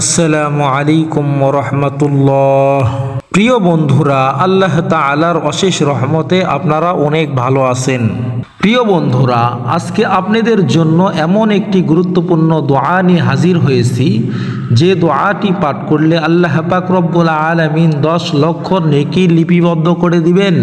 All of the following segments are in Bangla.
আসসালামু আলাইকুম রহমতুল্লাহ। প্রিয় বন্ধুরা, আল্লাহ তালার অশেষ রহমতে আপনারা অনেক ভালো আছেন। প্রিয় বন্ধুরা, আজকে আপনাদের জন্য এমন একটি গুরুত্বপূর্ণ দোয়া নিয়ে হাজির হয়েছি। যে দোয়াটি পাঠ করলে আল্লাহ পাক রব্বুল আলমিন দশ লক্ষ নেকি লিপিবদ্ধ করে দিবেন।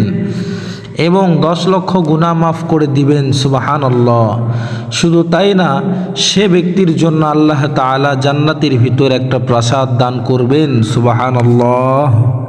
এবং দশ লক্ষ গুণা মাফ করে দিবেন সুবাহান আল্লাহ শুধু তাই না, সে ব্যক্তির জন্য আল্লাহ তালা জান্নাতের ভিতর একটা প্রাসাদ দান করবেন সুবাহান আল্লাহ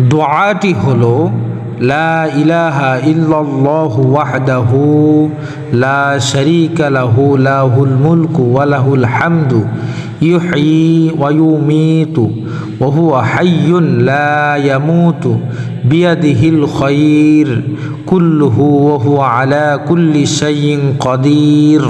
দোয়াটি হলো লা ইলাহা ইল্লাল্লাহু ওয়াহদাহু লা শারীকা লাহু লাহুল মুলকু ওয়া লাহুল হামদু ইউহয়ি ওয়া ইউমীতু ওয়া হুয়া হাইয়ুন লা ইয়ামুতু বিয়াদিহিল খায়র কুল্লুহু ওয়া হুয়া আলা কুল্লি শাইইন কাদির